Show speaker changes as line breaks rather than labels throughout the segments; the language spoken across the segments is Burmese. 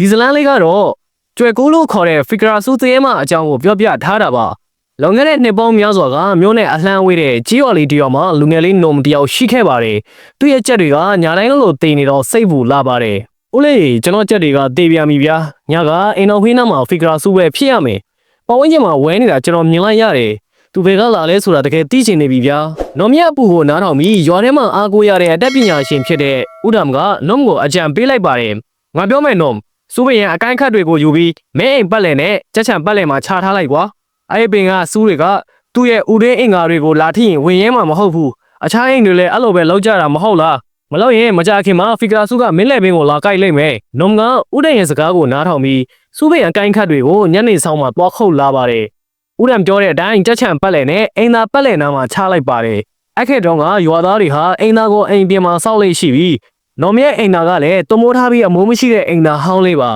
ဒီဇလန်လေးကတော့ကျွဲကူးလို့ခေါ်တဲ့ figure စုသင်းမအကြောင်းကိုပြောပြထားတာပါလွန်ခဲ့တဲ့နှစ်ပေါင်းများစွာကမြို့နယ်အလှမ်းဝေးတဲ့ကြီးော်လေးတယောက်မှာလူငယ်လေးနုံတယောက်ရှိခဲ့ပါတယ်သူ့ရဲ့ကြက်တွေကညာတိုင်းလိုတိမ်နေတော့စိတ်ပူလာပါတယ်ဦးလေးကျွန်တော်ကြက်တွေကတေးပြာမီဗျာညကအင်တော်ဖေးနာမှာ figure စုပဲဖြစ်ရမယ်ပတ်ဝန်းကျင်မှာဝဲနေတာကျွန်တော်မြင်လိုက်ရတယ်သူဘယ်ကလာလဲဆိုတာတကယ်သိချင်နေပြီဗျာနော်မြတ်အပူကိုနားထောင်ပြီးရွာထဲမှာအားကိုးရတဲ့အတတ်ပညာရှင်ဖြစ်တဲ့ဦးဒမ်ကနုံကိုအကြံပေးလိုက်ပါတယ်ငါပြောမယ်နုံ စူးပင်ရန်အကိုင်းခတ်တွေကိုယူပြီးမဲအိမ်ပတ်လည်နဲ့ကြက်ချံပတ်လည်မှာခြာထားလိုက်ကွာအဲ့ဒီပင်ကစူးတွေကသူ့ရဲ့ဥရင်းအင်္ကာတွေကိုလာထိရင်ဝင်ရဲမှာမဟုတ်ဘူးအခြားအိမ်တွေလည်းအဲ့လိုပဲလောက်ကြတာမဟုတ်လားမလို့ရင်မကြခင်မှာဖီဂရာစုကမင်းလက်ပင်ကိုလာကိုက်လိုက်မယ်နုံကဥဒန်ရဲ့စကားကိုနားထောင်ပြီးစူးပင်ရန်အကိုင်းခတ်တွေကိုညနေဆောင်မှာတွားခုတ်လာပါတယ်ဥဒန်ပြောတဲ့အတိုင်းကြက်ချံပတ်လည်နဲ့အိမ်သာပတ်လည်နားမှာခြားလိုက်ပါတယ်အဲ့ခေတ်တုန်းကရွာသားတွေဟာအိမ်သားကိုအိမ်ပြင်မှာစောက်လိုက်ရှိပြီး နော်မြဲအိမ်သားကလည်းတမိုးထားပြီးအမိုးမရှိတဲ့အိမ်သားဟောင်းလေးပါ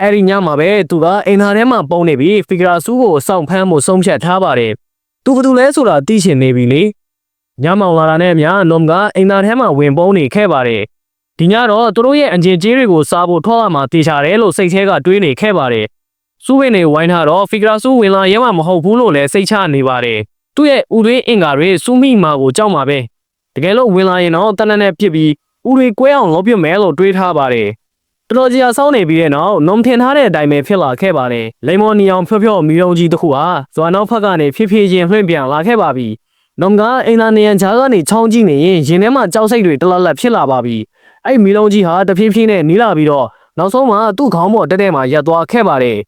အဲ့ဒီညမှာပဲသူကအိမ်သားထဲမှာပုံနေပြီးဖီဂရာဆူးကိုစောင့်ဖမ်းမှုဆုံးဖြတ်ထားပါတယ်သူဘာတူလဲဆိုတာသိချင်နေပြီလေညမောင်လာတာနဲ့အများနုံကအိမ်သားထဲမှာဝင်ပုံနေခဲ့ပါတယ်ဒီညတော့သူတို့ရဲ့အင်ဂျင်ကြီးတွေကိုစားဖို့ထွားလာမှတေချာတယ်လို့စိတ်ထဲကတွေးနေခဲ့ပါတယ်စူးဝင်နေဝိုင်းထားတော့ဖီဂရာဆူးဝင်လာရဲမှာမဟုတ်ဘူးလို့လည်းစိတ်ချနေပါတယ်သူ့ရဲ့ဥသွေးအင်္ကာတွေစူးမိမာကိုကြောက်မှာပဲတကယ်လို့ဝင်လာရင်တော့တနက်နဲ့ပြစ်ပြီး ဥတွေကွဲအောင်လုပ်ပြမယ်လို့တွေးထားပါတယ်တော်တော်ကြီးအဆောင်းနေပြီးတဲ့နောက်နုံထင်ထားတဲ့အတိုင်းပဲဖြစ်လာခဲ့ပါတယ်လိမ္မော်နီအောင်ဖြော့ဖြော့မီလုံးကြီးတစ်ခုဟာဇွာနောက်ဖက်ကနေဖြည်းဖြည်းချင်းလွှင့်ပြန်လာခဲ့ပါပြီနုံကအင်တာနေရန်ဂျာကနေချောင်းကြည့်နေရင်ရင်ထဲမှာကြောက်စိတ်တွေတလတ်လက်ဖြစ်လာပါပြီအဲ့မီလုံးကြီးဟာတဖြည်းဖြည်းနဲ့နီးလာပြီးတော့နောက်ဆုံးမှာသူ့ခေါင်းပေါ်တက်တဲ့မှာရပ်သွားခဲ့ပါတယ်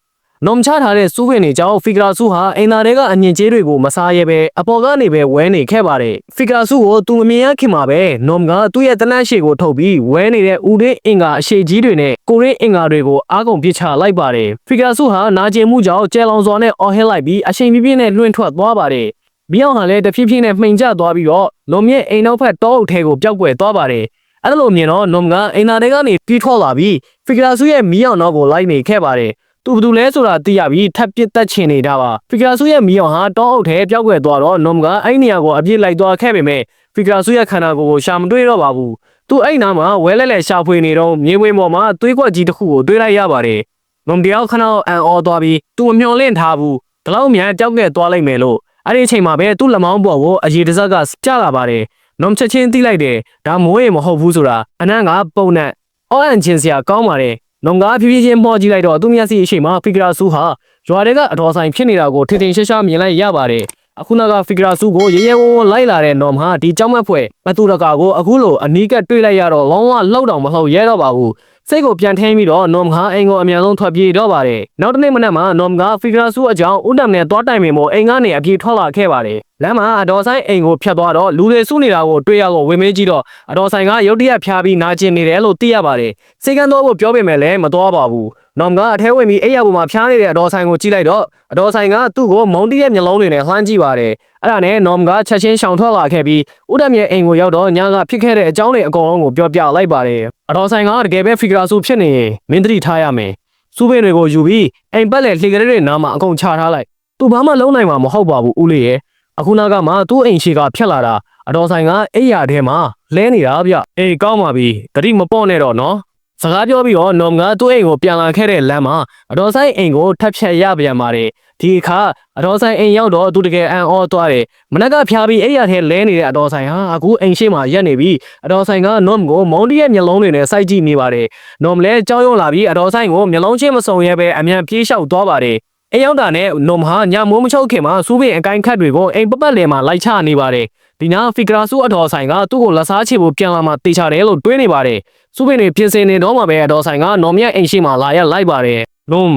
နုံချထားတဲ့စူးပင်တွေကြောင့်ဖီဂရာဆူဟာအင်တာတွေကအညင်ကျေးတွေကိုမစားရဲပဲအပေါ်ကနေပဲဝဲနေခဲ့ပါတယ်ဖီဂရာဆူကိုသူမမြင်ရခင်မှာပဲနုံကသူ့ရဲ့တနတ်ရှည်ကိုထုတ်ပြီးဝဲနေတဲ့ဦးရင်းအင်္ကာအရှိကြီးတွေနဲ့ကိုရင်းအင်္ကာတွေကိုအားကုန်ပစ်ချလိုက်ပါတယ်ဖီဂရာဆူဟာနာကျင်မှုကြောင့်ကျဲလောင်စွာနဲ့အော်ဟစ်လိုက်ပြီးအချိန်ပြည့်ပြည့်နဲ့လွင့်ထွက်သွားပါတယ်ဘီယောင်ဟာလည်းတဖြည်းဖြည်းနဲ့မှိန်ကျသွားပြီးတော့လုံမြင့်အိမ်နောက်ဖက်တောအုပ်ထဲကိုပျောက်ကွယ်သွားပါတယ်အဲ့လိုမြင်တော့နုံကအင်တာတွေကနေတီးထွက်လာပြီးဖီဂရာဆူရဲ့မီးအောင်နောက်ကိုလိုက်နေခဲ့ပါတယ် သူဘယ်သူလဲဆိုတာသိရပြီးထပ်ပစ်တက်ချင်နေတာပါဖီဂရာဆူရဲ့မီယောင်ဟာတောအုပ်ထဲပျောက်ကွယ်သွားတော့နုံကအဲ့နေရာကိုအပြစ်လိုက်သွားခဲ့ပေမဲ့ဖီဂရာဆူရဲ့ခန္ဓာကိုယ်ကိုရှာမတွေ့တော့ပါဘူးသူအဲ့နားမှာဝဲလဲလဲရှာဖွေနေတော့မြေဝင်းပေါ်မှာသွေးကွက်ကြီးတစ်ခုကိုတွေးလိုက်ရပါတယ်နုံတယောက်ခဏအန်အော်သွားပြီးသူမမျော်လင့်ထားဘူးဒီလောက်မြန်တောက်ခဲ့သွားလိုက်မယ်လို့အဲ့ဒီအချိန်မှာပဲသူ့လက်မောင်းပေါ်ကိုအရေတစက်ကကျလာပါတယ်နုံချက်ချင်းသိလိုက်တယ်ဒါမိုးရေမဟုတ်ဘူးဆိုတာအနန်းကပုံနဲ့အော်အန်ချင်းစရာကောင်းပါတယ် လုံကားဖြည်းဖြည်းချင်းပေါ်ကြည့်လိုက်တော့သူ့မျက်စိအရှိမဖီဂရာဆူဟာရွာတွေကအတော်ဆိုင်ဖြစ်နေတာကိုထင်ထင်ရှားရှားမြင်လိုက်ရပါတယ်အခုနောက်ကဖီဂရာဆူကိုရဲရဲဝံ့ဝံ့လိုက်လာတဲ့နော်မဟာဒီကြောက်မက်ဖွဲ့မတူတကာကိုအခုလိုအနီးကပ်တွေ့လိုက်ရတော့လောင်းဝလှုပ်တောင်မလှုပ်ရဲတော့ပါဘူးစိတ်ကိုပြန်ထင်းပြီးတော့နော်မဟာအိမ်ကိုအမြန်ဆုံးထွက်ပြေးတော့ပါတယ်နောက်တစ်နေ့မနက်မှာနော်မကဖီဂရာဆူအကြောင်းဦးတမ်နဲ့သွားတိုင်ပင်မို့အိမ်ကနေအပြေးထွက်လာခဲ့ပါတယ် လမ်းမှာအတော်ဆိုင်အိမ်ကိုဖြတ်သွားတော့လူတွေစုနေတာကိုတွေ့ရတော့ဝင်မေးကြည့်တော့အတော်ဆိုင်ကရုတ်တရက်ဖျားပြီးနာကျင်နေတယ်လို့သိရပါတယ်စိတ်ကန်းတော့ဖို့ပြောပေမဲ့လည်းမတော်ပါဘူးနော်မကအထဲဝင်ပြီးအိယာပေါ်မှာဖျားနေတဲ့အတော်ဆိုင်ကိုကြည့်လိုက်တော့အတော်ဆိုင်ကသူ့ကိုမုံတီးရဲ့မျက်လုံးတွေနဲ့လှမ်းကြည့်ပါတယ်အဲ့ဒါနဲ့နော်မကချက်ချင်းရှောင်ထွက်လာခဲ့ပြီးဦးတမ်ရဲ့အိမ်ကိုရောက်တော့ညာကဖြစ်ခဲ့တဲ့အကြောင်းတွေအကုန်လုံးကိုပြောပြလိုက်ပါတယ်အတော်ဆိုင်ကတကယ်ပဲဖီဂရာဆူဖြစ်နေရင်မင်းသတိထားရမယ်စူးပင်တွေကိုယူပြီးအိမ်ပတ်လက်လှေကလေးတွေနားမှာအကုန်ချထားလိုက်သူဘာမှလုံးနိုင်မှာမဟုတ်ပါဘူးဦးလေးရဲ့ အခုနောက်ကမှသူ့အိမ်ရှိကဖြတ်လာတာအတော်ဆိုင်ကအိယာထဲမှာလဲနေတာဗျအေးကောင်းပါပြီတတိမပေါ့နဲ့တော့နော်စကားပြောပြီးတော့နော်ကသူ့အိမ်ကိုပြန်လာခဲ့တဲ့လမ်းမှာအတော်ဆိုင်အိမ်ကိုထပ်ဖြတ်ရပြန်ပါတယ်ဒီအခါအတော်ဆိုင်အိမ်ရောက်တော့သူတကယ်အံ့ဩသွားတယ်မနက်ကဖျားပြီးအိယာထဲလဲနေတဲ့အတော်ဆိုင်ဟာအခုအိမ်ရှိမှရက်နေပြီးအတော်ဆိုင်ကနော်ကိုမုံတရဲ့မျက်လုံးတွေနဲ့စိုက်ကြည့်နေပါတယ်နော်မလဲကြောက်ရွံ့လာပြီးအတော်ဆိုင်ကိုမျက်လုံးချင်းမစုံရဲပဲအမြန်ပြေးလျှောက်သွားပါတယ် အိမ်ရောက်တာနဲ့နုံဟာညမိုးမချုပ်ခင်မှာစူးပင်အကိုင်းခတ်တွေကိုအိမ်ပပတ်လည်မှာလိုက်ချနေပါတယ်ဒီနာဖီဂရာဆူအတော်ဆိုင်ကသူ့ကိုလက်စားချေဖို့ပြန်လာမှတေချတယ်လို့တွေးနေပါတယ်စူးပင်တွေပြင်ဆင်နေတော့မှပဲအတော်ဆိုင်ကနော်မြတ်အိမ်ရှိမှလာရလိုက်ပါတယ်လုံး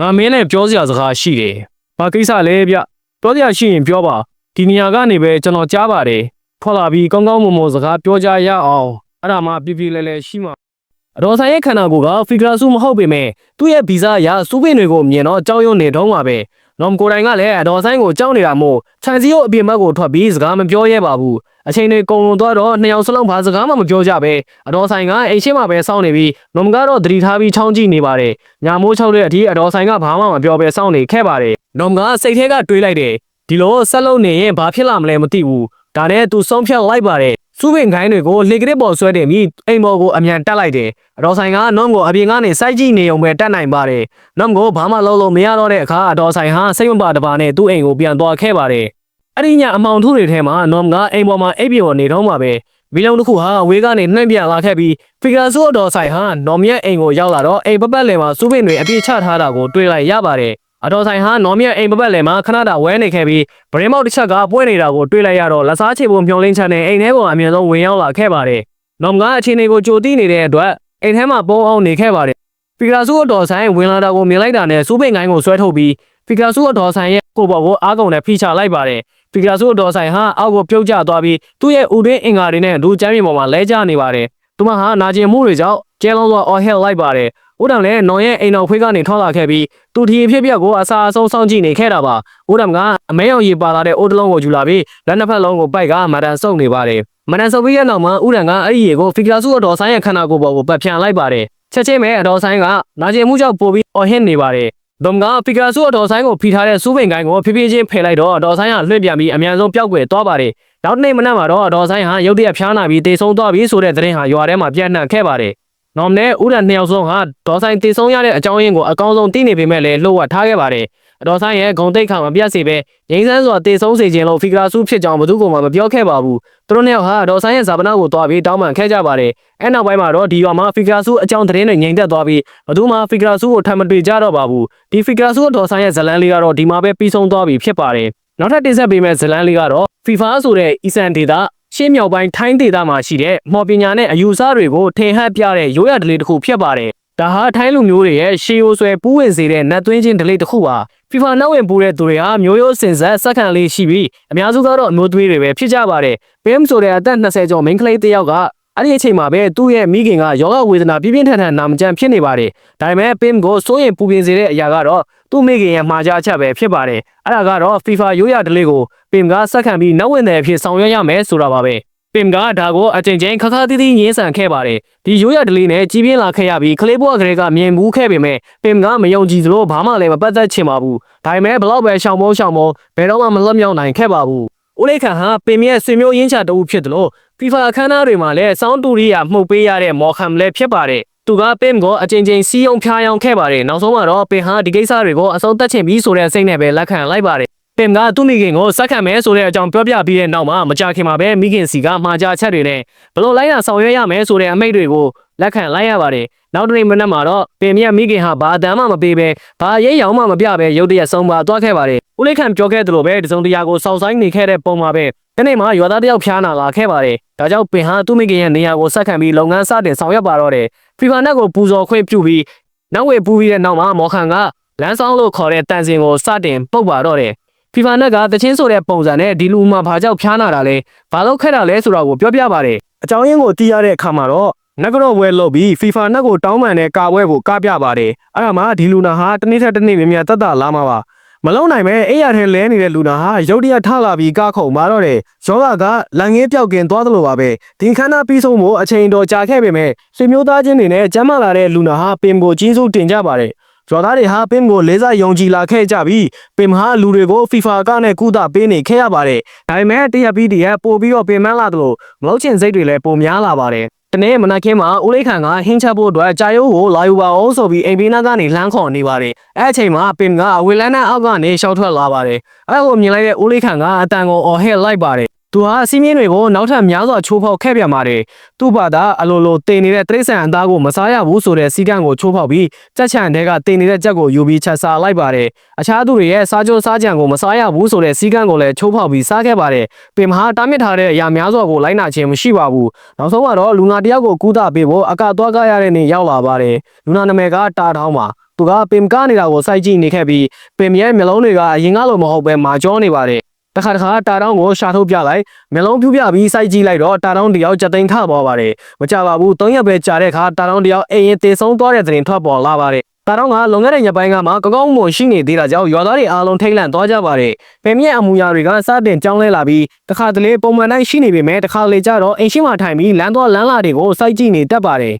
ငါမင်းနဲ့ပြောစရာစကားရှိတယ်ဘာကိစ္စလဲဗျပြောစရာရှိရင်ပြောပါဒီနေရာကနေပဲကျွန်တော်ကြားပါတယ်ထွက်လာပြီးကောင်းကောင်းမွန်မွန်စကားပြောကြရအောင်အဲ့ဒါမှပြပြလဲလဲရှိမှာ အတော်ဆိုင်ရဲ့ခန္ဓာကိုယ်ကဖီဂရာဆူမဟုတ်ပေမဲ့သူ့ရဲ့ဗီဇအရစူးပင်တွေကိုမြင်တော့ကြောက်ရွံ့နေတော့မှာပဲနော်ကိုတိုင်ကလည်းအတော်ဆိုင်ကိုကြောက်နေတာမို့ခြံစည်းရုပ်အပြင်ဘက်ကိုထွက်ပြီးစကားမပြောရဲပါဘူးအချိန်တွေကုန်လွန်သွားတော့နှစ်ယောက်စလုံးဘာစကားမှမပြောကြပဲအတော်ဆိုင်ကအိမ်ရှိမှပဲစောင့်နေပြီးနော်ကတော့သတိထားပြီးချောင်းကြည့်နေပါတယ်ညာမိုးချုပ်တဲ့အထိအတော်ဆိုင်ကဘာမှမပြောပဲစောင့်နေခဲ့ပါတယ်နော်ကစိတ်ထဲကတွေးလိုက်တယ်ဒီလိုဆက်လုံးနေရင်ဘာဖြစ်လာမလဲမသိဘူးဒါနဲ့သူဆုံးဖြတ်လိုက်ပါတယ် စူးပင်ခိုင်းတွေကိုလေကရစ်ပေါ်ဆွဲတင်ပြီးအိမ်ပေါ်ကိုအမြန်တက်လိုက်တယ်အတော်ဆိုင်ကနော့မ်ကိုအပြင်ကနေစိုက်ကြည့်နေုံပဲတက်နိုင်ပါတယ်နော့မ်ကိုဘာမှလုပ်လို့မရတော့တဲ့အခါအတော်ဆိုင်ဟာစိတ်မပါတပါနဲ့သူ့အိမ်ကိုပြန်သွားခဲ့ပါတယ်အဲ့ဒီညအမောင်ထုတွေထဲမှာနော့မ်ကအိမ်ပေါ်မှာအိပ်ပျော်နေတော့မှာပဲမီလုံးတစ်ခုဟာဝေးကနေနှိမ့်ပြန်လာခဲ့ပြီးဖီဂါဆိုအတော်ဆိုင်ဟာနော်မရဲ့အိမ်ကိုရောက်လာတော့အိမ်ပပတ်လည်မှာစူးပင်တွေအပြည့်ချထားတာကိုတွေ့လိုက်ရပါတယ် အတော်ဆိုင်ဟာနော်မရဲ့အိမ်ပပတ်လည်မှာခဏတာဝဲနေခဲ့ပြီးဗရင်မောက်တစ်ချက်ကပွင့်နေတာကိုတွေ့လိုက်ရတော့လက်စားချေပုံမျောလင်းချက်နဲ့အိမ်ထဲကိုအမြင်ဆုံးဝင်ရောက်လာခဲ့ပါတယ်နော်မကအချိန်တွေကိုကြိုတိနေတဲ့အတွက်အိမ်ထဲမှာပုံအောင်နေခဲ့ပါတယ်ဖီဂါဆိုအတော်ဆိုင်ဝင်လာတာကိုမြင်လိုက်တာနဲ့စူးပင်ကိုင်းကိုဆွဲထုတ်ပြီးဖီဂါဆိုအတော်ဆိုင်ရဲ့ကိုယ်ပေါ်ကိုအားကုန်နဲ့ဖိချလိုက်ပါတယ်ဖီဂါဆိုဒေါ်ဆိုင်ဟာအောက်ကိုပြုတ်ကျသွားပြီးသူ့ရဲ့ဦးတွင်းအင်္ဂါတွေနဲ့လူကျမ်းမြေပေါ်မှာလဲကျနေပါတယ်။သူမဟာနာကျင်မှုတွေကြောင့်ကျဲလုံးစွာအော်ဟက်လိုက်ပါတယ်။ ဦးတံလည်းနော်ရဲ့အိမ်တော်ခွေးကနေထွက်လာခဲ့ပြီးသူဒီဖြစ်ပျက်ကိုအစာအဆုံးစောင့်ကြည့်နေခဲ့တာပါ။ဦးတံကအမဲရောင်ရီပါလာတဲ့အိုးတလုံးကိုယူလာပြီးလက်နှစ်ဖက်လုံးကိုပိုက်ကမဒန်ဆုပ်နေပါတယ်။မဒန်ဆုပ်ပြီးတဲ့နောက်မှာဦးတံကအဲ့ဒီရေကိုဖီဂါဆိုဒေါ်ဆိုင်ရဲ့ခန္ဓာကိုယ်ပေါ်ကိုပတ်ဖြန်လိုက်ပါတယ်။ချက်ချင်းပဲအတော်ဆိုင်ကနာကျင်မှုကြောင့်ပိုပြီးအော်ဟစ်နေပါတယ်။ဒုံကဖီဂါဆိုအတော်ဆိုင်ကိုဖိထားတဲ့စူးပင်ကိုင်းကိုဖြည်းဖြည်းချင်းဖယ်လိုက်တော့အတော်ဆိုင်ကလွှင့်ပြန်ပြီးအမြန်ဆုံးပျောက်ကွယ်သွားပါတယ်။နောက်တစ်နေ့မနက်မှာတော့အတော်ဆိုင်ဟာရုတ်တရက်ဖျားနာပြီးတေဆုံးသွားပြီဆိုတဲ့သတင်းဟာရွာထဲမှာပြန့်နှံ့ခဲ့ပါတယ်။ နော်မနဲ့ဦးရနှစ်ယောက်ဆုံးဟာဒေါ်ဆိုင်တေဆုံးရတဲ့အကြောင်းရင်းကိုအကောင်းဆုံးသိနေပေမဲ့လည်းလှုပ်ဝက်ထားခဲ့ပါတယ်။အတော်ဆိုင်ရဲ့ဂုံတိတ်ခါမပြတ်စေပဲငိမ့်ဆန်းစွာတေဆုံးစေခြင်းလို့ဖီဂါဆူဖြစ်ကြောင်းဘယ်သူမှမပြောခဲ့ပါဘူး။သူတို့နှစ်ယောက်ဟာဒေါ်ဆိုင်ရဲ့ဇာပနာကိုတွားပြီးတောင်းပန်ခဲ့ကြပါတယ်။အဲနောက်ပိုင်းမှာတော့ဒီရွာမှာဖီဂါဆူအကြောင်းသတင်းတွေငြိမ်သက်သွားပြီးဘယ်သူမှဖီဂါဆူကိုထပ်မတွေ့ကြတော့ပါဘူး။ဒီဖီဂါဆူဒေါ်ဆိုင်ရဲ့ဇလန်လေးကတော့ဒီမှာပဲပြီးဆုံးသွားပြီဖြစ်ပါတယ်။နောက်ထပ်တင်ဆက်ပေးမယ့်ဇလန်လေးကတော့ FIFA ဆိုတဲ့အီဆန်ဒေတာ ရှင်းမြောက်ပိုင်းထိုင်းဒေသမှာရှိတဲ့မော်ပညာနဲ့အယူအဆတွေကိုထင်ဟပ်ပြတဲ့ရိုးရာဓလေ့တစ်ခုဖြစ်ပါတယ်။ဒါဟာထိုင်းလူမျိုးတွေရဲ့ရှေးရိုးဆွဲပူးဝင်စေတဲ့နတ်သွင်းခြင်းဓလေ့တစ်ခုပါ။ FIFA နောက်ဝင်ပူတဲ့သူတွေဟာမျိုးရိုးစင်ဆက်စက္ကန့်လေးရှိပြီးအများစုကတော့အမျိုးသွေးတွေပဲဖြစ်ကြပါတယ်။ Pim ဆိုတဲ့အသက်20ကျော်မိန်းကလေးတစ်ယောက်ကအဲ့ဒီအချိန်မှာပဲသူ့ရဲ့မိခင်ကယောဂဝေဒနာပြင်းပြင်းထန်ထန်နာမကျန်းဖြစ်နေပါတယ်။ဒါပေမဲ့ Pim ကိုစိုးရင်ပူပင်စေတဲ့အရာကတော့ သူ့မိခင်ရဲ့မှားကြားချက်ပဲဖြစ်ပါတယ်။အဲ့ဒါကတော့ FIFA ရိုးရာဓလေ့ကို Pim ကစက္ကန့်ပြီးနောက်ဝင်တဲ့အဖြစ်ဆောင်ရွက်ရမယ်ဆိုတာပါပဲ။ပင်ကဒါကိုအကြိမ်ကြိမ်ခါခါတီးတီးငင်းဆန်ခဲ့ပါတယ်ဒီရိုးရဒလေးနဲ့ကြီးပြင်းလာခဲ့ရပြီးကလေးဘွားကလေးကမြင်မှုခဲ့ပေမဲ့ပင်ကမယုံကြည်သလိုဘာမှလည်းမပတ်သက်ချင်ပါဘူးဒါပေမဲ့ဘလောက်ပဲရှောင်မောရှောင်မောဘယ်တော့မှမလွတ်မြောက်နိုင်ခဲ့ပါဘူးဦးလေးခန်ဟာပင်ရဲ့ဆွေမျိုးရင်းချတအုပ်ဖြစ်တယ်လို့ FIFA အခမ်းအနားတွေမှာလည်းစောင်းတူရီယာမှုတ်ပေးရတဲ့မော်ခမ်လည်းဖြစ်ပါတယ် သူကပင်ကိုအကြိမ်ကြိမ်စီးအောင်ဖျားယောင်းခဲ့ပါတယ်နောက်ဆုံးမှာတော့ပင်ဟာဒီကိစ္စတွေကိုအဆုံးသတ်ချင်ပြီးဆိုတဲ့စိတ်နဲ့ပဲလက်ခံလိုက်ပါတယ်ပင်ကသူ့မိခင်ကိုစက်ခံမယ်ဆိုတဲ့အကြောင်းပြောပြပြီးတဲ့နောက်မှာမကြခင်မှာပဲမိခင်စီကမှားကြချက်တွေနဲ့ဘလို့လိုက်ရဆောင်ရွက်ရမယ်ဆိုတဲ့အမိန့်တွေကိုလက်ခံလိုက်ရပါတယ်။နောက်တစ်နေ့မနက်မှာတော့ပင်မြတ်မိခင်ဟာဘာအတမ်းမှမပေးပဲဘာရဲရောင်မှမပြပဲရုတ်တရက်ဆုံးပါသွားခဲ့ပါတယ်။ဦးလေးခန့်ပြောခဲ့သလိုပဲတစုံတရာကိုစောင့်ဆိုင်နေခဲ့တဲ့ပုံမှာပဲဒီနေ့မှာရွာသားတစ်ယောက်ဖျားနာလာခဲ့ပါတယ်။ဒါကြောင့်ပင်ဟာသူ့မိခင်ရဲ့နေရာကိုဆက်ခံပြီးလုပ်ငန်းစတင်ဆောင်ရွက်ပါတော့တယ်။ ဖီဖာနက်ကိုပူဇော်ခွင့်ပြုပြီးနောက်ဝေပူပြီးတဲ့နောက်မှာမော်ခန်ကလမ်းဆောင်လို့ခေါ်တဲ့တန်စင်ကိုစတင်ပုတ်ပါတော့တယ်။ဖီဖာနက်ကတချင်းဆိုတဲ့ပုံစံနဲ့ဒီလူမှာဘာကြောင့်ဖျားနာတာလဲဘာလို့ခဲ့တာလဲဆိုတာကိုပြောပြပါတယ်အကြောင်းရင်းကိုသိရတဲ့အခါမှာတော့နက်ကတော့ဝဲလို့ပြီးဖီဖာနက်ကိုတောင်းပန်တဲ့ကာဝဲကိုကပြပါတယ်အဲ့ဒါမှဒီလူနာဟာတစ်နေ့ထက်တစ်နေ့မြင်မြတ်တက်တာလာမှာပါ မလုံးနိုင်ပဲအဲ့ရထဲလဲနေတဲ့လူနာဟာရုတ်တရက်ထလာပြီးကခုံမာတော့တယ်ယောဂကလန်ငင်းပြောက်ကင်သွားသလိုပါပဲဒီခန္ဓာပြီးဆုံးဖို့အချိန်တော်ကြာခဲ့ပေမဲ့ဆွေမျိုးသားချင်းတွေနဲ့ကျမ်းမာလာတဲ့လူနာဟာပင်ကိုကြီးစိုးတင်ကြပါတယ်ကျော်သားတွေဟာပင်ကိုလေးစားယုံကြည်လာခဲ့ကြပြီးပင်မဟာလူတွေကို FIFA ကနဲ့ကုသပေးနေခဲ့ရပါတယ်။ဒါပေမဲ့တရက်ပြီးတရက်ပို့ပြီးတော့ပင်မလာသလိုမဟုတ်ချင်စိတ်တွေလည်းပိုများလာပါတယ်။ တနေ့မနက်ခင်းမှာဦးလေးခန်ကဟင်းချက်ဖို့အတွက်ကြာရိုးကိုလာယူပါအောင်ဆိုပြီးအိမ်ဘေးနားကနေလှမ်းခေါ်နေပါတယ်။အဲ့အချိန်မှာပင်ကအဝေလန်းနဲ့အောက်ကနေရှောက်ထွက်လာပါတယ်။အဲ့ဒါကိုမြင်လိုက်တဲ့ဦးလေးခန်ကအတန်ကိုအော်ဟစ်လိုက်ပါတယ်။ သူဟာစီးမြင်းတွေကိုနောက်ထပ်များစွာချိုးဖောက်ခဲ့ပြန်ပါတယ်။သူ့ဘာသာအလိုလိုတင်နေတဲ့တရိษံအသားကိုမစားရဘူးဆိုတဲ့စီကံကိုချိုးဖောက်ပြီးကြက်ချန်တဲကတင်နေတဲ့ကြက်ကိုယူပြီးချက်စားလိုက်ပါတယ်။အခြားသူတွေရဲ့စားကြိုးစားကြံကိုမစားရဘူးဆိုတဲ့စီကံကိုလည်းချိုးဖောက်ပြီးစားခဲ့ပါတယ်။ပင်မဟာတားမြစ်ထားတဲ့အရာများစွာကိုလိုက်နာခြင်းမရှိပါဘူး။နောက်ဆုံးကတော့လူနာတယောက်ကိုကူးတာပေးဖို့အကသွားကားရတဲ့နေ့ရောက်လာပါတယ်။လူနာနာမည်ကတာထောင်းပါ။သူကပင်ကားနေတာကိုစိုက်ကြည့်နေခဲ့ပြီးပင်ရဲ့မျက်လုံးတွေကအရင်ကလိုမဟုတ်ပဲမာကျောနေပါတယ် တခါတခါတာတောင်းကိုရှာထုတ်ပြလိုက်မျက်လုံးပြူပြပြီးစိုက်ကြည့်လိုက်တော့တာတောင်းတယောက်ကြက်သိမ်းထပေါ်ပါတယ်မကြပါဘူး၃ရက်ပဲကြာတဲ့အခါတာတောင်းတယောက်အိမ်ရင်တေဆုံးသွားတဲ့သတင်းထွက်ပေါ်လာပါတယ်တာတောင်းကလွန်ခဲ့တဲ့ညပိုင်းကမှကောင်းကောင်းမွန်ရှိနေသေးတာကြောင့်ရွာသားတွေအားလုံးထိတ်လန့်သွားကြပါတယ်ပင်မြက်အမူအရာတွေကစတင်ကြောင်းလဲလာပြီးတခါတလေပုံမှန်တိုင်းရှိနေပေမဲ့တခါလေကျတော့အိမ်ရှိမှထိုင်ပြီးလမ်းသွားလမ်းလာတွေကိုစိုက်ကြည့်နေတတ်ပါတယ်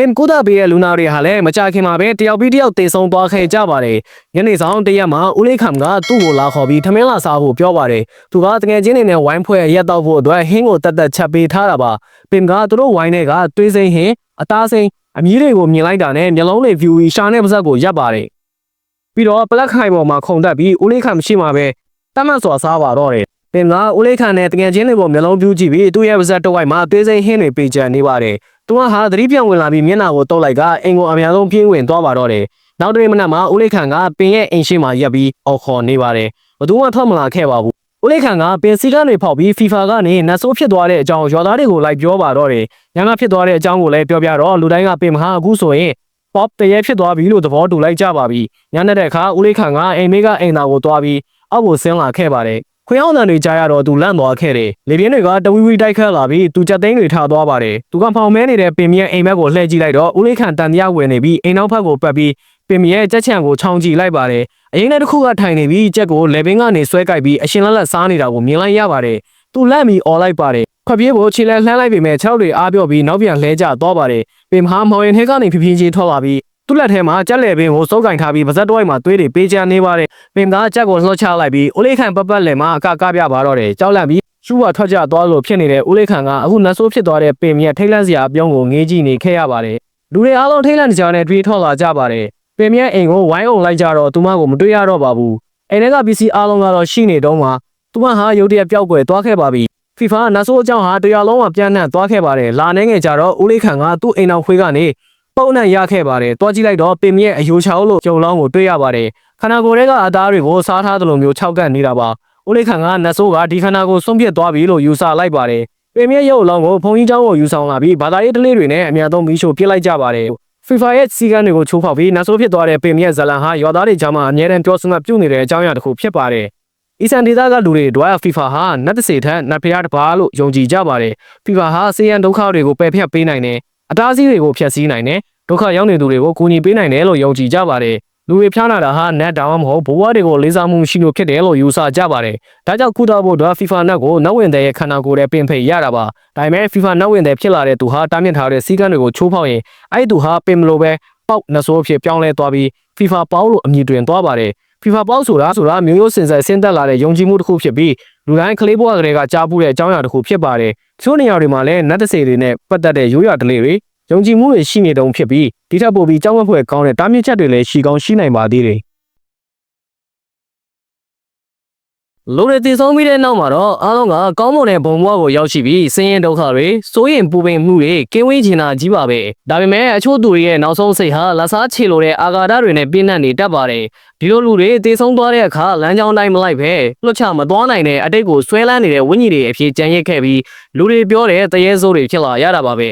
ပပင်ကူတာပေးတဲ့လူနာတွေဟာလည်းမကြခင်မှာပဲတယောက်ပြီးတယောက်တေဆုံးသွားခဲ့ကြပါတယ်။ညနေဆောင်တရက်မှာဦးလေးခမ်ကသူ့ကိုလာခေါ်ပြီးထမင်းလာစားဖို့ပြောပါတယ်။သူကတငယ်ချင်းတွေနဲ့ဝိုင်းဖွဲ့ရက်တော့ဖို့အတွက်ဟင်းကိုတက်တက်ချက်ပေးထားတာပါ။ပင်ကသူတို့ဝိုင်းတွေကတွေးစိမ်းဟင်းအသားစိမ်းအမီးတွေကိုမြင်လိုက်တာနဲ့မျက်လုံးလေး view ရှာတဲ့ပါဇက်ကိုရပ်ပါတယ်။ပြီးတော့ပလက်ခိုင်ပေါ်မှာခုန်တက်ပြီးဦးလေးခမ်ရှိမှပဲတတ်မှတ်စွာစားပါတော့တယ်။ပင်ကဦးလေးခမ်နဲ့တငယ်ချင်းတွေပေါ်မျက်လုံးပြူးကြည့်ပြီးသူ့ရဲ့ပါဇက်တစ်ဝိုက်မှာတွေးစိမ်းဟင်းတွေပေးချနေပါတယ်။ သူကဟာသတိပြောင်ဝင်လာပြီးမျက်နှာကိုတုပ်လိုက်ကအိမ်ကိုအများဆုံးပြင်းဝင်သွားပါတော့တယ်။နောက်တနေ့မနက်မှာဦးလေးခန်ကပင်ရဲ့အိမ်ရှိမှာရက်ပြီးအော်ခေါ်နေပါတယ်။ဘသူမှထွက်မလာခဲ့ပါဘူး။ဦးလေးခန်ကပင်စီကနေဖောက်ပြီး FIFA ကနေနတ်ဆိုးဖြစ်သွားတဲ့အကြောင်းရွာသားတွေကိုလိုက်ပြောပါတော့တယ်။ညကဖြစ်သွားတဲ့အကြောင်းကိုလည်းပြောပြတော့လူတိုင်းကပင်မဟာအခုဆိုရင် pop တရေဖြစ်သွားပြီလို့သဘောတူလိုက်ကြပါပြီ။ညနေတဲ့အခါဦးလေးခန်ကအိမ်မေးကအိမ်သာကိုသွားပြီးအောက်ကိုဆင်းလာခဲ့ပါတယ်။ ခွေအောင်တန်တွေကြားရတော့သူလန့်သွားခဲ့တယ်။လေပြင်းတွေကတဝီဝီတိုက်ခတ်လာပြီးသူကြက်သိန်းတွေထားသွားပါတယ်။သူကဖောင်မဲနေတဲ့ပင်မြရဲ့အိမ်ဘက်ကိုလှည့်ကြည့်လိုက်တော့ဦးလေးခန်တန်တရားဝင်နေပြီးအိမ်နောက်ဘက်ကိုပတ်ပြီးပင်မြရဲ့ကြက်ချံကိုချောင်းကြည့်လိုက်ပါတယ်။အရင်လည်းတစ်ခုကထိုင်နေပြီးကြက်ကိုလေပင်ကနေဆွဲကြိုက်ပြီးအရှင်လက်လက်စားနေတာကိုမြင်လိုက်ရပါတယ်။သူလက်မီអော်လိုက်ပါတယ်။ခွက်ပြေးဖို့ခြေလဲလှမ်းလိုက်ပေမဲ့ခြေောက်တွေအားပြော့ပြီးနောက်ပြန်လှဲကျသွားပါတယ်။ပင်မဟာမောင်ရင်ထဲကနေဖြည်းဖြည်းချင်းထွက်လာပြီး သူ့လက်ထဲမှာကြက်လေပင်ကိုစုပ်ကင်ထားပြီးပါဇက်တော့မှာသွေးတွေပေးချနေပါတယ်။ပင်သားကြက်ကိုလှော့ချလိုက်ပြီးဦးလေးခန့်ပတ်ပတ်လည်မှာအကကပြပါတော့တယ်။ကြောက်လန့်ပြီးရှူဝထွက်ကြသွားလို့ဖြစ်နေတဲ့ဦးလေးခန့်ကအခုနတ်ဆိုးဖြစ်သွားတဲ့ပင်မြက်ထိတ်လန့်စရာအပြုံးကိုငေးကြည့်နေခဲ့ရပါတယ်။လူတွေအားလုံးထိတ်လန့်နေကြတဲ့တွေးထွက်လာကြပါတယ်။ပင်မြက်အိမ်ကိုဝိုင်းအောင်လိုက်ကြတော့သူမကိုမတွေ့ရတော့ပါဘူး။အိမ်ထဲကပစ္စည်းအားလုံးကတော့ရှိနေတော့မှသူမဟာရုတ်တရက်ပျောက်ကွယ်သွားခဲ့ပါပြီ။ FIFA နတ်ဆိုးအကြောင်းဟာတရားလုံးမှာပြန့်နှံ့သွားခဲ့ပါတယ်။လာနေငယ်ကြတော့ဦးလေးခန့်ကသူ့အိမ်အောင်ခွေးကနေ ပုံနဲ့ရခဲ့ပါတယ်။တွားကြည့်လိုက်တော့ပင်မြက်အယိုချောင်းလို့ကြုံလောင်းကိုတွေ့ရပါတယ်။ခန္ဓာကိုယ်ထဲကအသားတွေကိုစားထားသလိုမျိုးခြောက်ကပ်နေတာပါ။ဦးလေးခန့်ကနတ်ဆိုးကဒီခန္ဓာကိုယ်စွန့်ပစ်သွားပြီလို့ယူဆလိုက်ပါတယ်။ပင်မြက်ရုပ်လောင်းကိုဘုံကြီးเจ้าကိုယူဆောင်လာပြီးဘာသာရေးတလေးတွေနဲ့အများဆုံးမီးရှို့ပစ်လိုက်ကြပါတယ်။ FIFA ရဲ့စီကံတွေကိုချိုးဖောက်ပြီးနတ်ဆိုးဖြစ်သွားတဲ့ပင်မြက်ဇလန်ဟာရွာသားတွေကြားမှာအမြဲတမ်းပြောဆိုမှပြုတ်နေတဲ့အကြောင်းအရာတစ်ခုဖြစ်ပါတယ်။ အီဆန်ဒေတာကလူတွေဒွိုင်း FIFA ဟာနတ်တစေထက်နတ်ဖျားတစ်ပါးလို့ယုံကြည်ကြပါတယ်။ FIFA ဟာစေရန်ဒုက္ခတွေကိုပယ်ဖျက်ပေးနိုင်တယ်။အတားအဆီးတွေကိုဖျက်ဆီးနိုင်တယ်။ ဒုက္ခရောက်နေသူတွေကိုကူညီပေးနိုင်တယ်လို့ယုံကြည်ကြပါတယ်။လူတွေဖျားနာတာဟာနတ်တောင်မဟုတ်ဘဝတွေကိုလေးစားမှုရှိလို့ဖြစ်တယ်လို့ယူဆကြပါတယ်။ဒါကြောင့်ကုသဖို့အတွက် FIFA နတ်ကိုနတ်ဝင်တဲ့ရဲ့ခန္ဓာကိုယ်ရဲ့ပင်ဖိတ်ရတာပါ။ဒါပေမဲ့ FIFA နတ်ဝင်တဲ့ဖြစ်လာတဲ့သူဟာတားမြစ်ထားတဲ့စီးကမ်းတွေကိုချိုးဖောက်ရင်အဲ့ဒီသူဟာပင်မလို့ပဲပေါက်နတ်ဆိုးဖြစ်ပြောင်းလဲသွားပြီး FIFA ပေါက်လို့အမည်တွင်သွားပါတယ်။ FIFA ပေါက်ဆိုတာဆိုတာမျိုးရိုးစင်ဆက်ဆင်းသက်လာတဲ့ယုံကြည်မှုတစ်ခုဖြစ်ပြီးလူတိုင်းကလေးဘဝကလေးကကြားပူးတဲ့အကြောင်းအရာတစ်ခုဖြစ်ပါတယ်။ချို့နေရာတွေမှာလည်းနတ်တစေတွေနဲ့ပတ်သက်တဲ့ရိုးရာဓလေ့တွေ ယုံကြည်မှုတွေရှိနေတုံးဖြစ်ပြီးဒီထက်ပိုပြီးကြောက်မက်ဖွယ်ကောင်းတဲ့တားမြစ်ချက်တွေလည်းရှိကောင်းရှိနိုင်ပါသေးတယ်။လူတွေတည်ဆုံးပြီးတဲ့နောက်မှာတော့အားလုံးကကောင်းမွန်တဲ့ဘုံဘဝကိုရောက်ရှိပြီးစင်းရဲဒုက္ခတွေစိုးရင်ပူပင်မှုတွေကင်းဝေးချင်တာကြီးပါပဲဒါပေမဲ့အချို့သူတွေရဲ့နောက်ဆုံးစိတ်ဟာလက်စားချေလိုတဲ့အာဃာတတွေနဲ့ပြင်းထန်နေတတ်ပါတယ်ဒီလိုလူတွေတည်ဆုံးသွားတဲ့အခါလမ်းကြောင်းတိုင်းမလိုက်ပဲလွတ်ချမသွားနိုင်တဲ့အတိတ်ကိုဆွဲလန်းနေတဲ့ဝိညာဉ်တွေအဖြစ်ကြံရစ်ခဲ့ပြီးလူတွေပြောတဲ့တရေစိုးတွေဖြစ်လာရတာပါပဲ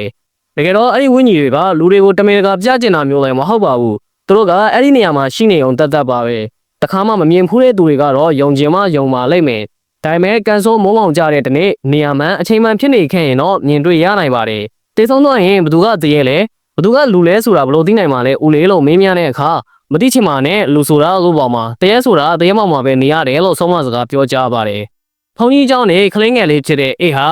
တကယ်တော့အဲ့ဒီဝိညာဉ်တွေကလူတွေကိုတမင်တကာပြကျင်တာမျိုးလည်းမဟုတ်ပါဘူးသူတို့ကအဲ့ဒီနေရာမှာရှိနေအောင်တတ်တတ်ပါပဲတခါမှမမြင်ဖူးတဲ့သူတွေကတော့ယုံကြည်မှယုံပါလိမ့်မယ်ဒါပေမဲ့ကန်ဆိုးမိုးမောင်ကြတဲ့တနေ့နေရာမှန်အချိန်မှန်ဖြစ်နေခဲ့ရင်တော့မြင်တွေ့ရနိုင်ပါတယ်တေဆုံးတော့ရင်ဘသူကတည်းရဲ့လဲဘသူကလူလဲဆိုတာဘယ်လိုသိနိုင်မှာလဲဦးလေးလို့မေးမြန်းတဲ့အခါမတိချင်ပါနဲ့လူဆိုတာလို့ပေါ့မှာတရက်ဆိုတာတရက်မောင်မှာပဲနေရတယ်လို့ဆုံးမစကားပြောကြားပါတယ်ဖုန်ကြီးเจ้าနေခလင်းငယ်လေးဖြစ်တဲ့အေးဟာ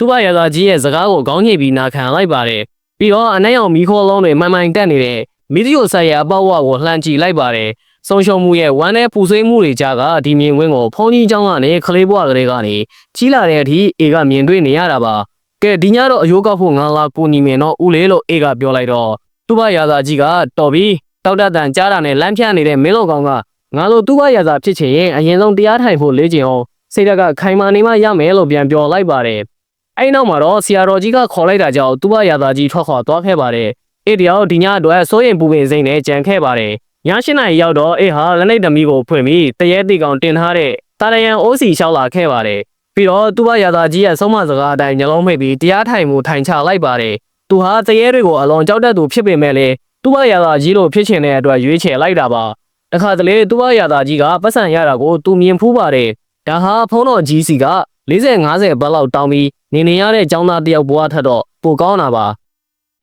သူ့ဘရသာကြီးရဲ့စကားကိုခေါင်းညှိပြီးနာခံလိုက်ပါတယ်ပြီးတော့အနက်ရောင်မီးခိုးလုံးတွေမှန်မှန်တက်နေတဲ့မီဒီယိုဆက်ရဲ့အပေါက်ဝကိုလှမ်းကြည့်လိုက်ပါတယ်ဆုံးရှုံးမှုရဲ့ဝမ်းနဲ့ပူဆွေးမှုတွေကြားကဒီမြင်ကွင်းကိုဖုန်ကြီးเจ้าကနေခလေးဘွားကလေးကနေကြီးလာတဲ့အထိအေကမြင်တွေ့နေရတာပါကဲဒီညတော့အယိုးကောက်ဖို့ငါလာကိုညီမင်တော့ဦးလေးလို့အေကပြောလိုက်တော့သူ့ဘရာသာကြီးကတော်ပြီတောက်တတန်ကြားတာနဲ့လမ်းဖြန့်နေတဲ့မင်းလုံကောင်ကငါတို့သူ့ဘရာသာဖြစ်ချင်ရင်အရင်ဆုံးတရားထိုင်ဖို့လေ့ကျင့်အောင်စိတ်ဓာတ်ကခိုင်မာနေမှရမယ်လို့ပြန်ပြောလိုက်ပါတယ် အဲ့နောက်မှာတော့ဆရာတော်ကြီးကခေါ်လိုက်တာကြောင့်သူ့ဘရာသာကြီးထွက်ခွာသွားခဲ့ပါတယ်အေးတယောက်ဒီညအတွက်စိုးရင်ပူပင်စိမ့်နဲ့ကြံခဲ့ပါတယ်ည၈နာရီရောက်တော့အေးဟာလက်နေသမီးကိုဖွင့်ပြီးတရေတိကောင်တင်ထားတဲ့တာရယံအိုးစီလျှောက်လာခဲ့ပါတယ်ပြီးတော့သူ့ဘရာသာကြီးရဲ့ဆုံးမစကားအတိုင်းညလုံးမိတ်ပြီးတရားထိုင်မှုထိုင်ချလိုက်ပါတယ်သူဟာတရေတွေကိုအလွန်ကြောက်တတ်သူဖြစ်ပေမဲ့လည်းသူ့ဘရာသာကြီးလို့ဖြစ်ချင်တဲ့အတွက်ရွေးချယ်လိုက်တာပါတခါတလေသူ့ဘရာသာကြီးကပတ်စံရတာကိုသူမြင်ဖူးပါတယ်ဒါဟာဖုန်းတော်ကြီးစီက 40 50ဘတ်လောက်တောင်းပြီးနေနေရတဲ့ចောင်းသားတယောက်ဘဝထက်တော့ပိုကောင်းတာပါ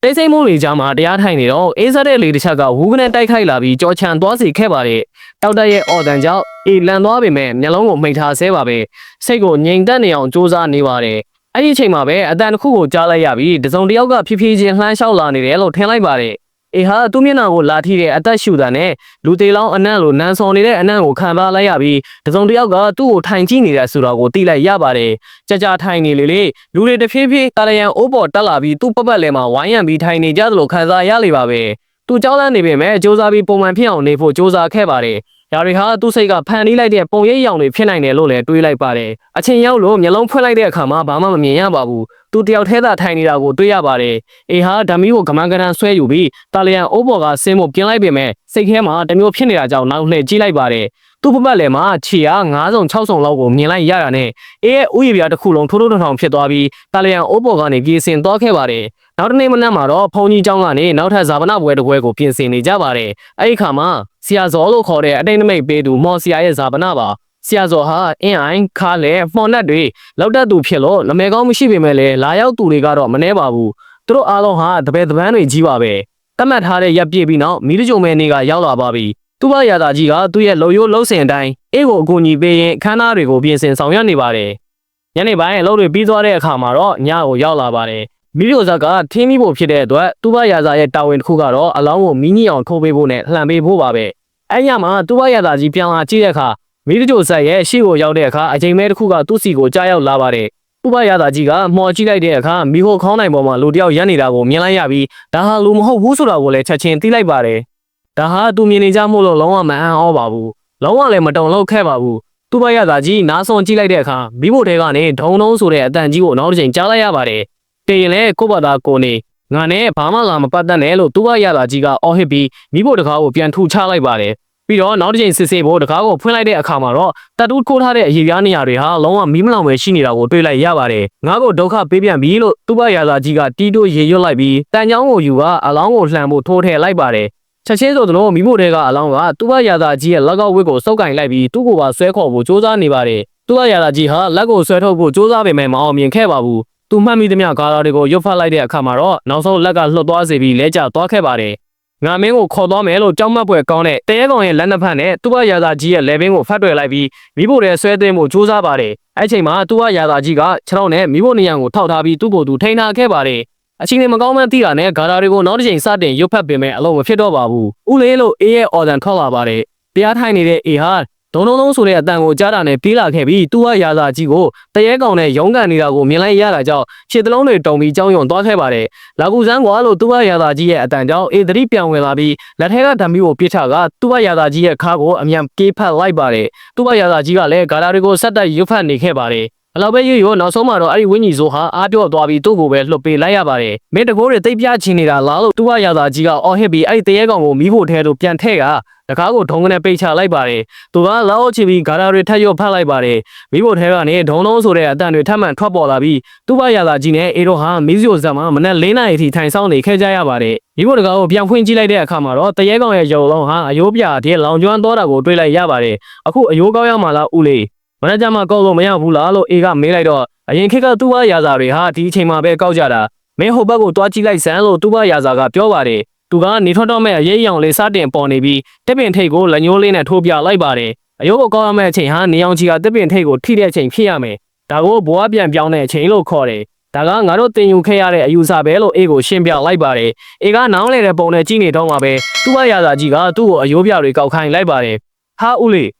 တိတ်ဆိတ်မှုတွေကြားမှာတရားထိုင်နေတော့အေးစားတဲ့လေတစ်ချက်ကဝူးကနေတိုက်ခိုက်လာပြီးကြောချန်သွားစီခဲ့ပါတယ်တောက်တက်ရဲ့အော်တန်ကြောင့်အေးလန်သွားပေမဲ့မျက်လုံးကိုမှိတ်ထားဆဲပါပဲစိတ်ကိုငြိမ်သက်နေအောင်စူးစမ်းနေပါတယ်အဲ့ဒီအချိန်မှာပဲအတန်တစ်ခုကိုကြားလိုက်ရပြီးတစုံတစ်ယောက်ကဖြည်းဖြည်းချင်းလှမ်းလျှောက်လာနေတယ်လို့ထင်လိုက်ပါတယ် အေဟာသူ့မျက်နှာကိုလာထိတဲ့အသက်ရှူတာနဲ့လူသေးလောင်းအနံ့လိုနန်းစော်နေတဲ့အနံ့ကိုခံပါလိုက်ရပြီးတစုံတစ်ယောက်ကသူ့ကိုထိုင်ကြည့်နေတဲ့ဆိုတော့ကိုသိလိုက်ရပါတယ်ကြာကြာထိုင်နေလေလေလူတွေတဖြည်းဖြည်းတာလျံအိုးပေါ်တက်လာပြီးသူ့ပတ်ပတ်လဲမှာဝိုင်းရံပြီးထိုင်နေကြသလိုခံစားရလေပါပဲသူကြောက်လန့်နေပေမဲ့စ조사ပြီးပုံမှန်ဖြစ်အောင်နေဖို့စ조사ခဲ့ပါတယ် ယာတွေဟာသူ့စိတ်ကဖန်တီးလိုက်တဲ့ပုံရိပ်ရောင်တွေဖြစ်နိုင်တယ်လို့လည်းတွေးလိုက်ပါတယ်အချိန်ရောက်လို့မျက်လုံးဖွင့်လိုက်တဲ့အခါမှာဘာမှမမြင်ရပါဘူးသူတယောက်တည်းသာထိုင်နေတာကိုတွေ့ရပါတယ်အေဟာဓမီကိုကမန်ကရန်ဆွဲယူပြီးတာလျံအိုးပေါ်ကဆင်းဖို့ပြင်လိုက်ပေမဲ့စိတ်ထဲမှာတမျိုးဖြစ်နေတာကြောင့်နောက်လှည့်ကြည့်လိုက်ပါတယ်သူ့ပပတ်လည်းမှာခြေအား9စုံ6စုံလောက်ကိုမြင်လိုက်ရတာနဲ့အေးရဲ့ဥယျာဉ်ပြားတစ်ခုလုံးထိုးထိုးထောင်ထောင်ဖြစ်သွားပြီးတာလျံအိုးပေါ်ကနေပြေးဆင်သွားခဲ့ပါတယ် နောက်တစ်နေ့မနက်မှာတော့ဘုံကြီးကျောင်းကနေနောက်ထပ်ဇာပနာပွဲတစ်ပွဲကိုပြင်ဆင်နေကြပါတယ်အဲ့ဒီခါမှာဆရာဇော်လို့ခေါ်တဲ့အတိတ်နမိတ်ပေးသူမော်ဆရာရဲ့ဇာပနာပါဆရာဇော်ဟာအင်းအိုင်ခါလဲမှွန်လက်တွေလောက်တက်သူဖြစ်လို့လမဲကောင်းမရှိပေမဲ့လည်းလာရောက်သူတွေကတော့မနှဲပါဘူးသူတို့အားလုံးဟာတပည့်တပန်းတွေကြီးပါပဲတတ်မှတ်ထားတဲ့ရက်ပြည့်ပြီးနောက်မိလူကြုံမဲနေကရောက်လာပါပြီသူ့ဘရာသာကြီးကသူ့ရဲ့လုံရိုးလှုပ်ဆင်အတိုင်းအေးကိုအကူအညီပေးရင်ခန်းသားတွေကိုပြင်ဆင်ဆောင်ရွက်နေပါတယ်ညနေပိုင်းအလုပ်တွေပြီးသွားတဲ့အခါမှာတော့ညကိုရောက်လာပါတယ် မိရိုဇက်ကထင်းမိဖို့ဖြစ်တဲ့အတွက်သူ့ဘရာသာရဲ့တာဝန်တစ်ခုကတော့အလောင်းကိုမီးညစ်အောင်ထိုးပေးဖို့နဲ့လှန်ပေးဖို့ပါပဲအဲ့ညမှာသူ့ဘရာသာကြီးပြန်လာကြည့်တဲ့အခါမိတကြိုဆက်ရဲ့ရှေ့ကိုရောက်တဲ့အခါအချိန်မဲတစ်ခုကသူ့စီကိုကြားရောက်လာပါတယ်ဥပရသာကြီးကမော်ကြည့်လိုက်တဲ့အခါမိဖို့ခေါင်းနိုင်ပေါ်မှာလူတစ်ယောက်ရပ်နေတာကိုမြင်လိုက်ရပြီးဒါဟာလူမဟုတ်ဘူးဆိုတာကိုလည်းချက်ချင်းသိလိုက်ပါတယ်ဒါဟာသူမြင်နေကြမို့လို့လုံးဝမအံ့ဩပါဘူးလုံးဝလည်းမတုံလောက်ခဲ့ပါဘူးသူ့ဘရသာကြီးနားဆွန်ကြည့်လိုက်တဲ့အခါမိဖို့ထဲကနေဒုံဒုံဆိုတဲ့အတန်ကြီးကိုနောက်တစ်ချိန်ကြားလိုက်ရပါတယ် တင်ရင်လည်းကို့ဘာသာကိုနေငါနဲ့ဘာမှလာမပတ်သက်နဲ့လို့သူ့ဘရတာကြီးကအော်ဟစ်ပြီးမိဖို့တကားကိုပြန်ထူချလိုက်ပါတယ်ပြီးတော့နောက်တစ်ချိန်စစ်ဆေးဖို့တကားကိုဖွင့်လိုက်တဲ့အခါမှာတော့တတူးခိုးထားတဲ့အရေပြားနေရာတွေဟာလုံးဝမီးမလောင်ပဲရှိနေတာကိုတွေ့လိုက်ရပါတယ်။ငါ့ကိုဒုက္ခပေးပြန်ပြီလို့သူ့ဘရာသာကြီးကတီးတိုးရေရွတ်လိုက်ပြီးတန်ချောင်းကိုယူကအလောင်းကိုလှန်ဖို့ထိုးထည့်လိုက်ပါတယ်။ချက်ချင်းဆိုသလိုမိဖို့တဲကအလောင်းကသူ့ဘရာသာကြီးရဲ့လက်ကောက်ဝတ်ကိုစုပ်ကင်လိုက်ပြီးသူ့ကိုပါဆွဲခေါ်ဖို့စူးစမ်းနေပါတယ်။သူ့ဘရာသာကြီးဟာလက်ကိုဆွဲထုတ်ဖို့စူးစမ်းပေမဲ့မအောင်မြင်ခဲ့ပါဘူး။ သူမှတ်မိသမျှကားလာတွေကိုရွတ်ဖတ်လိုက်တဲ့အခါမှာတော့နောက်ဆုံးလက်ကလှုပ်သွားစေပြီးလဲကျသွားခဲ့ပါတယ်။ငါမင်းကိုခေါ်သွားမယ်လို့ကြောက်မက်ပွဲကောင်းတဲ့တဲကောင်ရဲ့လက်နှစ်ဖက်နဲ့သူ့ဘရာသာကြီးရဲ့လက်ဘင်းကိုဖတ်တွယ်လိုက်ပြီးမိဖို့တဲ့ဆွဲသွင်းဖို့ကြိုးစားပါတယ်အဲ့ချိန်မှာသူ့ဘရာသာကြီးကခြေထောက်နဲ့မိဖို့နေရန်ကိုထောက်ထားပြီးသူ့ကိုယ်သူထိန်းထားခဲ့ပါတယ်အချင်းတွေမကောင်းမှန်းသိတာနဲ့ဂါရာတွေကိုနောက်တစ်ချိန်စတင်ရွတ်ဖတ်ပင်မဲ့အလုံးမဖြစ်တော့ပါဘူးဥလေးလို့အေးရဲ့အော်ဒန်ထွက်လာပါတယ်တရားထိုင်နေတဲ့အေဟာ ဒုံဒုံလုံးဆိုတဲ့အတန်ကိုကြားတာနဲ့ပြေးလာခဲ့ပြီးသူ့ဘရာသာကြီးကိုတရေကောင်နဲ့ရုံးကန်နေတာကိုမြင်လိုက်ရတာကြောင့်ခြေသလုံးတွေတုံပြီးကြောင်းယုံသွားခဲ့ပါတယ်လာကူစန်းကွာလို့သူ့ဘရာသာကြီးရဲ့အတန်ကြောင့်အေသတိပြန်ဝင်လာပြီးလက်ထဲကဓာမီကိုပြစ်ချကသူ့ဘရာသာကြီးရဲ့ခါကိုအမြန်ပြေးဖက်လိုက်ပါတယ်သူ့ဘရာသာကြီးကလည်းဂါလာတွေကိုဆက်တက်ရွတ်ဖတ်နေခဲ့ပါတယ်အလောက်ပဲရွရွနောက်ဆုံးမှာတော့အဲ့ဒီဝင်းကြီးဆိုဟာအားပြော့သွားပြီးသူ့ကိုပဲလှုပ်ပေးလိုက်ရပါတယ်မင်းတကိုးတွေတိတ်ပြချင်နေတာလားလို့သူ့ဘရာသာကြီးကအော်ဟစ်ပြီးအဲ့ဒီတရေကောင်ကိုမီးဖို့ထဲသို့ပြန်ထည့်က တကားကိုဒုံကနေပိတ်ချလိုက်ပါတယ်သူကလောက်ချပြီးဂါရာတွေထက်ရွတ်ဖတ်လိုက်ပါတယ်မိဖို့ထဲကနေဒုံလုံးဆိုတဲ့အတန်တွေထပ်မံထွက်ပေါ်လာပြီးသူ့ဘရာသာကြီးနဲ့အေတို့ဟာမီးစီယိုဇက်မှာမနက်၄နာရီထိထိုင်ဆောင်နေခဲ့ကြရပါတယ်မိဖို့တကားကိုပြန်ဖွင့်ကြည့်လိုက်တဲ့အခါမှာတော့တရေကောင်ရဲ့ရုံလုံးဟာအယိုးပြအတဲ့လောင်ကျွမ်းသွားတာကိုတွေ့လိုက်ရပါတယ်အခုအယိုးကောင်းရမှာလားဦးလေးမနက်ကျမှကောက်လို့မရဘူးလားလို့အေကမေးလိုက်တော့အရင်ခေတ်ကသူ့ဘရာသာတွေဟာဒီအချိန်မှာပဲကောက်ကြတာမင်းဟိုဘက်ကိုတွားကြည့်လိုက်စမ်းလို့သူ့ဘရာသာကပြောပါတယ် သူကနေထွက်တော့မဲ့အရေးအယောင်လေးစတင်ပေါ်နေပြီးတစ်ပင်ထိတ်ကိုလက်ညှိုးလေးနဲ့ထိုးပြလိုက်ပါတယ်အယိုးကိုကောက်ရမယ့်အချိန်ဟာနေအောင်ကြီးကတစ်ပင်ထိတ်ကိုထိတဲ့အချိန်ဖြစ်ရမယ်ဒါကိုဘွားပြန်ပြောင်းတဲ့အချိန်လို့ခေါ်တယ်ဒါကငါတို့တင်ယူခဲ့ရတဲ့အယူဆပဲလို့အေးကိုရှင်းပြလိုက်ပါတယ်အေးကနောင်းလေတဲ့ပုံနဲ့ကြည့်နေတော့မှပဲသူ့ဘရာသာကြီးကသူ့ကိုအယိုးပြတွေကောက်ခိုင်းလိုက်ပါတယ်ဟာဦးလေး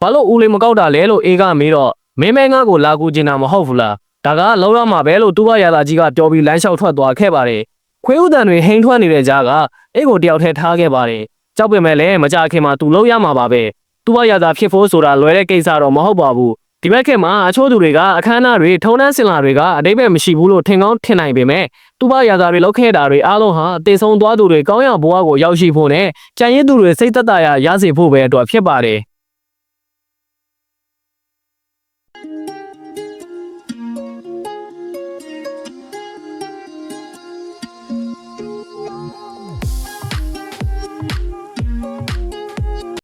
ဘာလို့ဦးလေးမကောက်တာလဲလို့အေးကမေးတော့မင်းမဲငါ့ကိုလာကူကျင်တာမဟုတ်ဘူးလားဒါကလောက်ရမှာပဲလို့သူ့ဘရာသာကြီးကပြောပြီးလမ်းလျှောက်ထွက်သွားခဲ့ပါတယ် ခွေးဥတန်တွေဟိန်ထွက်နေတဲ့ကြားကအိတ်ကိုတယောက်ထဲထားခဲ့ပါတယ်။ကြောက်ပေမဲ့လည်းမကြခင်မှာသူလုံးရမှာပါပဲ။သူ့ဘရသာဖြစ်ဖို့ဆိုတာလွယ်တဲ့ကိစ္စတော့မဟုတ်ပါဘူး။ဒီဘက်ခေတ်မှာအချို့သူတွေကအခမ်းအနားတွေထုံနှန်းစင်လာတွေကအတိတ်ပဲမရှိဘူးလို့ထင်ကောင်းထင်နိုင်ပေမဲ့သူ့ဘရသာတွေလောက်ခဲ့တာတွေအားလုံးဟာအသေးဆုံးသွားသူတွေကောင်းရဘဝကိုရောက်ရှိဖို့နဲ့ကြံရည်သူတွေစိတ်သက်သာရရစေဖို့ပဲအတွက်ဖြစ်ပါတယ်